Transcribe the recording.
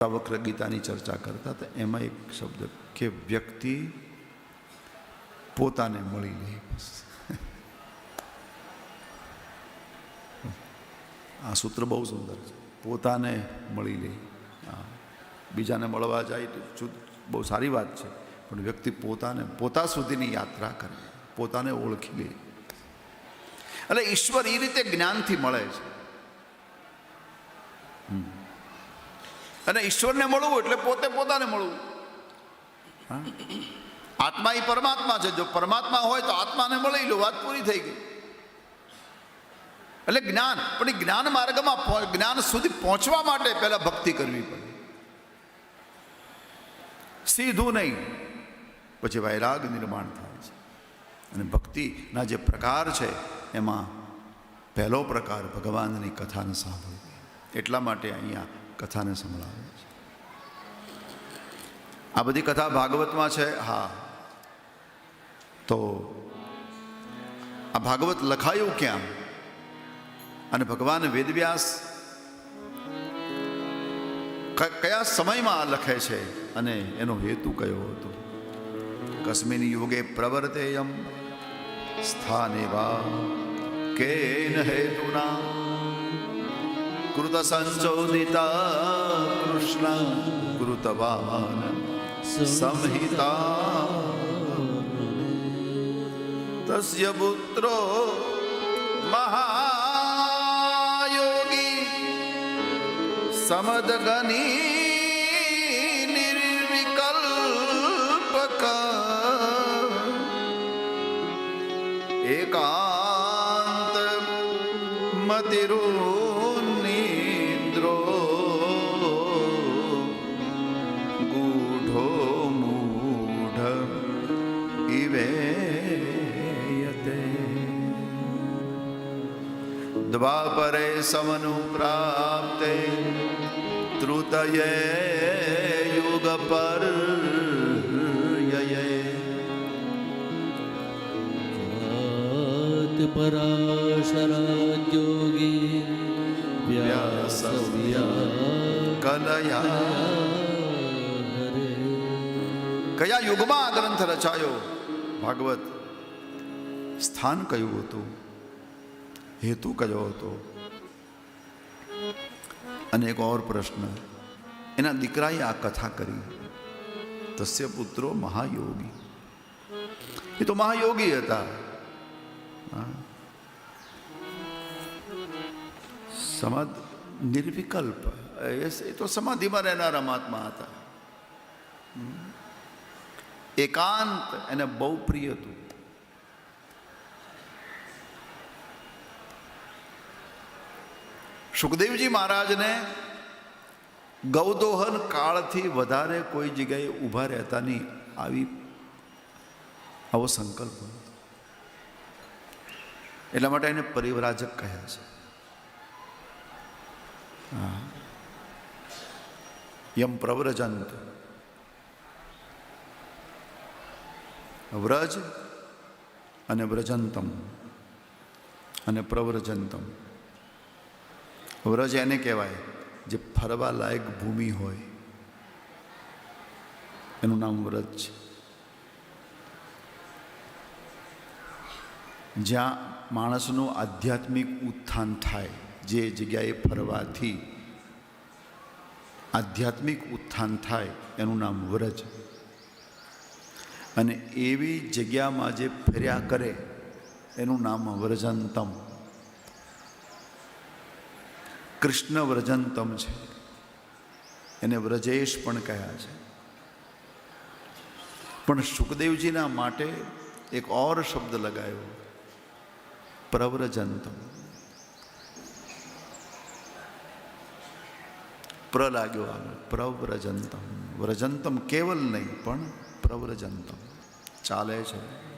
વક્ર ગીતાની ચર્ચા કરતા હતા, એમાં એક શબ્દ કે વ્યક્તિ પોતાને મળી લે. આ સૂત્ર બહુ સુંદર છે પોતાને મળી લે હા. બીજાને મળવા જાય બહુ સારી વાત છે, પણ વ્યક્તિ પોતાને, પોતા સુધીની યાત્રા કરે, પોતાને ઓળખી લે એટલે ઈશ્વર એ રીતે જ્ઞાનથી મળે છે અને ઈશ્વરને મળવું એટલે પોતે પોતાને મળવું. આત્મા એ પરમાત્મા છે. જો પરમાત્મા હોય તો આત્માને મળી લો વાત પૂરી થઈ ગઈ. એટલે જ્ઞાન, પણ એ જ્ઞાન માર્ગમાં જ્ઞાન સુધી પહોંચવા માટે પહેલા ભક્તિ કરવી પડે. સીધું નહીં. પછી વૈરાગ નિર્માણ થાય છે. અને ભક્તિના જે પ્રકાર છે, એમાં પહેલો પ્રકાર ભગવાનની કથાને સાંભળવી એટલા માટે અહીંયા કથાને સંભળાવે છે. આ બધી કથા ભાગવતમાં છે? હા. તો આ ભાગવત લખાયું ક્યાં? અને ભગવાન વેદવ્યાસ કયા સમયમાં આ લખે છે? અને એનો હેતુ કયો હતો? કસ્મિન યુગે પ્રવર્તેયમ સ્થાને વા કેન હેતુના કૃત સંચોદિતા કૃષ્ણ કૃતવાન સંહિતા તસ્ય પુત્રો મહાયોગી સમદગની નિર્વિકલ્પક એકાંત મતિરુનિદ્રો ગૂઢો મૂઢ ઇવે દ્વાપરે સમનુ પ્રાપ્તે તૃતયે યુગ પર પરાશરાજોગી કયા યુગમાં આ ગ્રંથ રચાયો ભાગવત સ્થાન કયું હતું? હેતુ કયો હતો? અને એક ઓર પ્રશ્ન, એના દીકરાએ આ કથા કરી. તસ્ય પુત્રો મહાયોગી. એ તો મહાયોગી હતા. હા. નિર્વિકલ્પ એ- તો સમાધિમાં રહેનારા મહાત્મા હતા એકાંત એને બહુ પ્રિય હતું સુખદેવજી મહારાજને ગૌદોહન કાળથી વધારે કોઈ જગ્યાએ ઊભા રહેતા નહીં, આવી આવો સંકલ્પ એટલા માટે એને પરિવરાજક કહ્યા છે. યમ પ્રવ્રજંત. વ્રજ અને વ્રજંતમ. અને પ્રવ્રજંતમ. વ્રજ એને કહેવાય જે ફરવા લાયક ભૂમિ હોય. એનું નામ વ્રજ છે. જ્યાં માણસનું આધ્યાત્મિક ઉત્થાન થાય. જે જગ્યાએ ફરવાથી આધ્યાત્મિક ઉત્થાન થાય, એનું નામ વ્રજ. અને એવી જગ્યામાં જે ફર્યા કરે, એનું નામ વ્રજંતમ. કૃષ્ણ વ્રજંતમ છે. એને વ્રજેશ પણ કહ્યા છે. પણ સુખદેવજીના માટે એક ઓર શબ્દ લગાયો. પ્રવ્રજંતમ. પ્ર લાગ્યો આગળ પ્રવ્રજંતમ. વ્રજંતમ કેવલ નહીં પણ પ્રવ્રજંતમ. ચાલે છે.